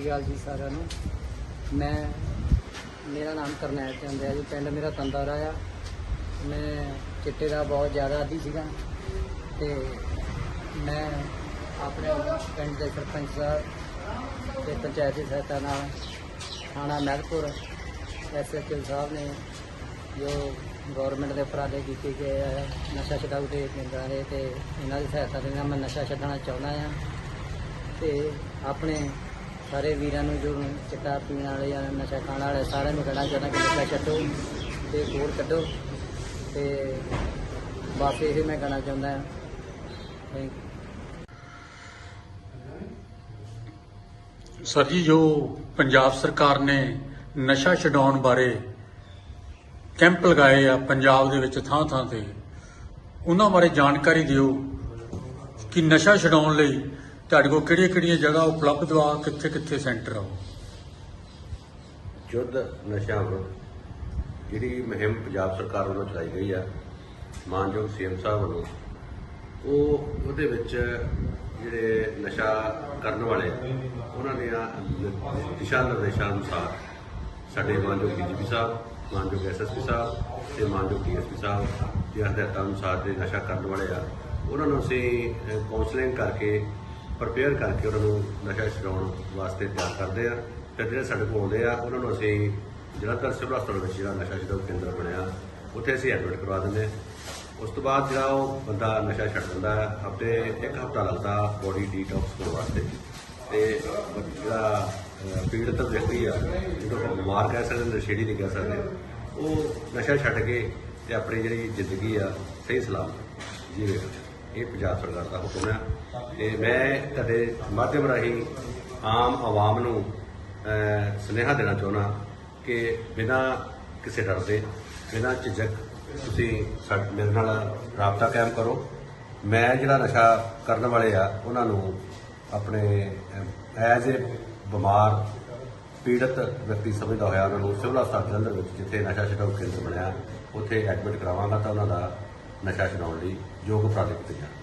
ਅਕਾਲ ਜੀ ਸਾਰਿਆਂ ਨੂੰ। ਮੈਂ, ਮੇਰਾ ਨਾਮ ਕਰਨੈਲ ਚੰਦ ਹੈ ਜੀ। ਪਿੰਡ ਮੇਰਾ ਤੰਦਾਰਾ ਆ। ਮੈਂ ਚਿੱਟੇ ਦਾ ਬਹੁਤ ਜ਼ਿਆਦਾ ਆਦੀ ਸੀਗਾ। ਤੇ ਮੈਂ ਆਪਣੇ ਪਿੰਡ ਦੇ ਸਰਪੰਚ ਸਾਹਿਬ ਤੇ ਪੰਚਾਇਤ ਦੀ ਸਹਾਇਤਾ ਨਾਲ ਥਾਣਾ ਮਹਿਦਪੁਰ ਐਸਐਚਓ ਸਾਹਿਬ ਨੇ ਜੋ ਗਵਰਨਮੈਂਟ ਦੇ ਉਪਰਾਲੇ ਕੀਤੇ ਗਏ ਆ, ਨਸ਼ਾ ਛਡਾਊ ਦੇ ਕੇਂਦਰਾਂ ਦੇ ਤੇ ਇਹਨਾਂ ਦੀ ਸਹਾਇਤਾ ਦੇ ਨਾਲ ਮੈਂ ਨਸ਼ਾ ਛੱਡਣਾ ਚਾਹੁੰਦਾ ਆ। ਤੇ ਆਪਣੇ ਸਾਰੇ ਵੀਰਾਂ ਨੂੰ ਜੋ ਚਿੱਟਾ ਪੀਣ ਵਾਲੇ ਜਾਂ ਨਸ਼ਾ ਖਾਣ ਵਾਲੇ ਸਾਰਿਆਂ ਨੂੰ ਕਹਿਣਾ ਚਾਹੁੰਦਾ ਕਿ ਨਸ਼ਾ ਛੱਡੋ ਤੇ ਗੋਲ ਕੱਢੋ ਤੇ ਬਸ ਇਹ ਮੈਂ ਕਹਿਣਾ ਚਾਹੁੰਦਾ ਹਾਂ। ਥੈਂਕ ਸਰ ਜੀ, ਜੋ ਪੰਜਾਬ ਸਰਕਾਰ ਨੇ ਨਸ਼ਾ ਛਡਾਉਣ ਬਾਰੇ ਕੈਂਪ ਲਗਾਏ ਆ ਪੰਜਾਬ ਦੇ ਵਿੱਚ ਥਾਂ ਥਾਂ ਤੇ, ਉਹਨਾਂ ਬਾਰੇ ਜਾਣਕਾਰੀ ਦਿਓ ਕਿ ਨਸ਼ਾ ਛਡਾਉਣ ਲਈ ਤੁਹਾਡੇ ਕੋਲ ਕਿਹੜੀਆਂ ਕਿਹੜੀਆਂ ਜਗ੍ਹਾ ਉਪਲਬਧ ਵਾ ਕਿੱਥੇ ਕਿੱਥੇ ਸੈਂਟਰ ਆ ਉਹ? ਯੁੱਧ ਨਸ਼ਿਆਂ ਵਿਰੁੱਧ ਜਿਹੜੀ ਮੁਹਿੰਮ ਪੰਜਾਬ ਸਰਕਾਰ ਵੱਲੋਂ ਚਲਾਈ ਗਈ ਆ, ਮਾਨਯੋਗ ਸੀਐਮ ਸਾਹਿਬ ਵੱਲੋਂ, ਉਹ ਉਹਦੇ ਵਿੱਚ ਜਿਹੜੇ ਨਸ਼ਾ ਕਰਨ ਵਾਲੇ ਉਹਨਾਂ ਦੇ ਦਿਸ਼ਾ ਨਿਰਦੇਸ਼ਾਂ ਅਨੁਸਾਰ ਸਾਡੇ ਮਾਨਯੋਗ ਡੀਜੀਪੀ ਸਾਹਿਬ, ਮਾਨਯੋਗ ਐਸਐਸਪੀ ਸਾਹਿਬ ਤੇ ਮਾਨਯੋਗ ਡੀਐਸਪੀ ਸਾਹਿਬ ਦੇ ਹਦਾਇਤਾਂ ਅਨੁਸਾਰ ਜਿਹੜੇ ਨਸ਼ਾ ਕਰਨ ਵਾਲੇ ਆ, ਉਹਨਾਂ ਨੂੰ ਅਸੀਂ ਕਾਉਂਸਲਿੰਗ ਕਰਕੇ ਪ੍ਰਪੇਅਰ ਕਰਕੇ ਉਹਨਾਂ ਨੂੰ ਨਸ਼ਾ ਛਡਾਉਣ ਵਾਸਤੇ ਤਿਆਰ ਕਰਦੇ ਆ ਤੇ ਜਿਹੜੇ ਸਾਡੇ ਕੋਲ ਆਉਂਦੇ ਆ, ਉਹਨਾਂ ਨੂੰ ਅਸੀਂ ਜਲੰਧਰ ਸਿਵਲ ਹਸਪਤਾਲ ਵਿੱਚ ਜਿਹੜਾ ਨਸ਼ਾ ਛਡਾਊ ਕੇਂਦਰ ਬਣਿਆ, ਉੱਥੇ ਅਸੀਂ ਐਡਮਿਟ ਕਰਵਾ ਦਿੰਦੇ ਹਾਂ। ਉਸ ਤੋਂ ਬਾਅਦ ਜਿਹੜਾ ਉਹ ਬੰਦਾ ਨਸ਼ਾ ਛੱਡ ਦਿੰਦਾ ਹੈ, ਹਫ਼ਤੇ, ਇੱਕ ਹਫਤਾ ਲੱਗਦਾ ਬੋਡੀ ਡੀਟੌਕਸ ਕਰਨ ਵਾਸਤੇ। ਤੇ ਜਿਹੜਾ ਪੀੜਤ ਵਿਅਕਤੀ ਆ, ਜਿਹਨੂੰ ਆਪਾਂ ਬਿਮਾਰ ਕਹਿ ਸਕਦੇ ਨਸ਼ੇੜੀ ਨਹੀਂ ਕਹਿ ਸਕਦੇ, ਉਹ ਨਸ਼ਾ ਛੱਡ ਕੇ ਤੇ ਆਪਣੀ ਜਿਹੜੀ ਜ਼ਿੰਦਗੀ ਆ, ਸਹੀ ਸਲਾਮਤ ਜੀਵੇ। ਇਹ ਪੰਜਾਬ ਸਰਕਾਰ ਦਾ ਹੁਕਮ ਹੈ। ਤੇ ਮੈਂ ਤੁਹਾਡੇ ਮਾਧਿਅਮ ਰਾਹੀਂ ਆਮ ਆਵਾਮ ਨੂੰ ਸੁਨੇਹਾ ਦੇਣਾ ਚਾਹੁੰਦਾ ਕਿ ਬਿਨਾਂ ਕਿਸੇ ਡਰ ਦੇ, ਬਿਨਾਂ ਝਿਜਕ ਤੁਸੀਂ ਸਾਡੇ, ਮੇਰੇ ਨਾਲ ਰਾਬਤਾ ਕਾਇਮ ਕਰੋ। ਮੈਂ ਜਿਹੜਾ ਨਸ਼ਾ ਕਰਨ ਵਾਲੇ ਆ, ਉਹਨਾਂ ਨੂੰ ਆਪਣੇ ਐਜ਼ ਏ ਬਿਮਾਰ, ਪੀੜਤ ਵਿਅਕਤੀ ਸਮਝਦਾ ਹੋਇਆ ਉਹਨਾਂ ਨੂੰ ਸਿਵਲ ਹਸਪਤਾਲ ਅੰਦਰ ਵਿੱਚ ਜਿੱਥੇ ਨਸ਼ਾ ਛਡਾਊ ਕੇਂਦਰ ਬਣਿਆ, ਉੱਥੇ ਐਡਮਿਟ ਕਰਾਵਾਂਗਾ ਤਾਂ ਉਹਨਾਂ ਦਾ ਨਸ਼ਾ ਛਡਾਉਣ ਲਈ ਯੋਗ ਉਪਰਾਲੇ ਕੀਤੇ ਜਾਣ